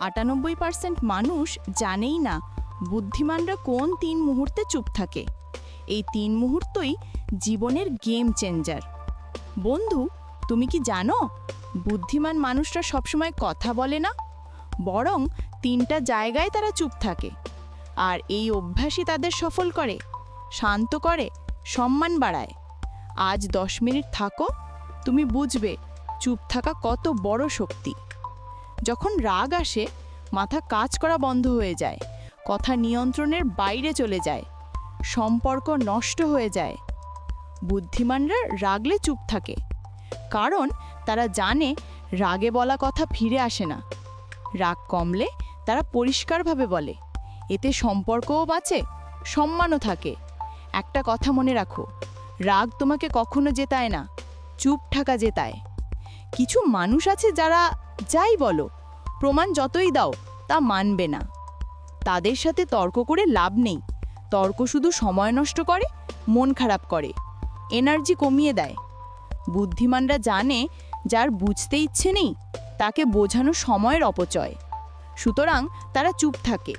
আটানব্বই পার্সেন্ট মানুষ জানেই না বুদ্ধিমানরা কোন তিন মুহূর্তে চুপ থাকে। এই তিন মুহূর্তই জীবনের গেম চেঞ্জার বন্ধু, তুমি কি জানো, বুদ্ধিমান মানুষরা সবসময় কথা বলে না? বরং তিনটা জায়গায় তারা চুপ থাকে। আর এই অভ্যাসই তাদের সফল করে, শান্ত করে, সম্মান বাড়ায়। আজ দশ মিনিট থাকো, তুমি বুঝবে চুপ থাকা কত বড় শক্তি। যখন রাগ আসে, মাথা কাজ করা বন্ধ হয়ে যায়, কথা নিয়ন্ত্রণের বাইরে চলে যায়, সম্পর্ক নষ্ট হয়ে যায়। বুদ্ধিমানরা রাগলে চুপ থাকে, কারণ তারা জানে রাগে বলা কথা ফিরে আসে না। রাগ কমলে তারা পরিষ্কারভাবে বলে, এতে সম্পর্কও বাঁচে, সম্মানও থাকে। একটা কথা মনে রাখো, রাগ তোমাকে কখনো জেতায় না, চুপ থাকা জেতায়। কিছু মানুষ আছে যারা যাই বলো, প্রমাণ যতই দাও, তা মানবে না। তাদের সাথে তর্ক করে লাভ নেই। তর্ক শুধু সময় নষ্ট করে, মন খারাপ করে। এনার্জি কমিয়ে দেয়। বুদ্ধিমানরা জানে, যার বুঝতে ইচ্ছে নেই, তাকে বোঝানো সময়ের অপচয়। সুতরাং তারা চুপ থাকে।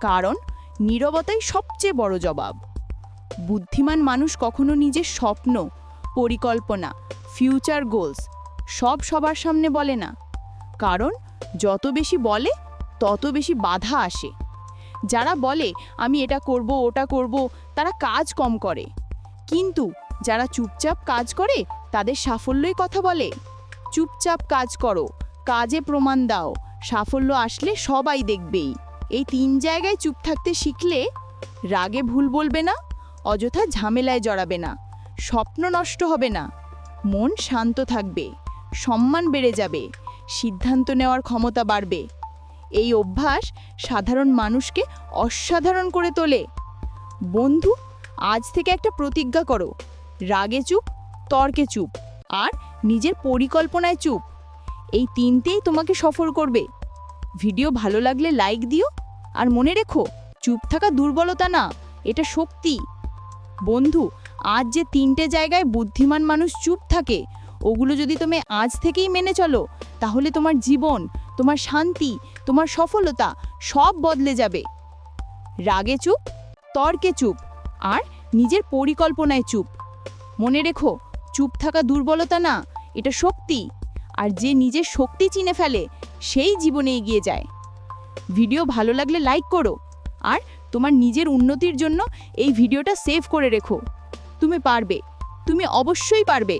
কারণ, নীরবতাই সবচেয়ে বড় জবাব। বুদ্ধিমান মানুষ কখনো নিজের স্বপ্ন, পরিকল্পনা ফিউচার গোলস সব সবার সামনে বলে না। কারণ যত বেশি বলে, তত বেশি বাধা আসে। যারা বলে, আমি এটা করব, ওটা করব, তারা কাজ কম করে। কিন্তু যারা চুপচাপ কাজ করে, তাদের সাফল্যই কথা বলে। চুপচাপ কাজ করো, কাজে প্রমাণ দাও, সাফল্য আসলে সবাই দেখবেই। এই তিন জায়গায় চুপ থাকতে শিখলে রাগে ভুল বলবে না, অযথা ঝামেলায় জড়াবে না, স্বপ্ন নষ্ট হবে না। মন শান্ত থাকবে, সম্মান বেড়ে যাবে সিদ্ধান্ত নেওয়ার ক্ষমতা বাড়বে। এই অভ্যাস সাধারণ মানুষকে অসাধারণ করে তোলে। বন্ধু, আজ থেকে একটা প্রতিজ্ঞা করো। রাগে চুপ, তর্কে চুপ, আর নিজের পরিকল্পনায় চুপ। এই তিনটেই তোমাকে সফল করবে। ভিডিও ভালো লাগলে লাইক দিও, আর মনে রেখো, চুপ থাকা দুর্বলতা না, এটা শক্তি। বন্ধু, আজ যে তিনটে জায়গায় বুদ্ধিমান মানুষ চুপ থাকে, ওগুলো যদি তুমি আজ থেকেই মেনে চলো তাহলে তোমার জীবন, তোমার শান্তি, তোমার সফলতা সব বদলে যাবে। রাগে চুপ, তর্কে চুপ, আর নিজের পরিকল্পনায় চুপ। মনে রেখো, চুপ থাকা দুর্বলতা না, এটা শক্তি। আর যে নিজের শক্তি চিনে ফেলে, সেই জীবনে এগিয়ে যায়। ভিডিও ভালো লাগলে লাইক করো, আর তোমার নিজের উন্নতির জন্য এই ভিডিওটা সেভ করে রেখো। তুমি পারবে, তুমি অবশ্যই পারবে।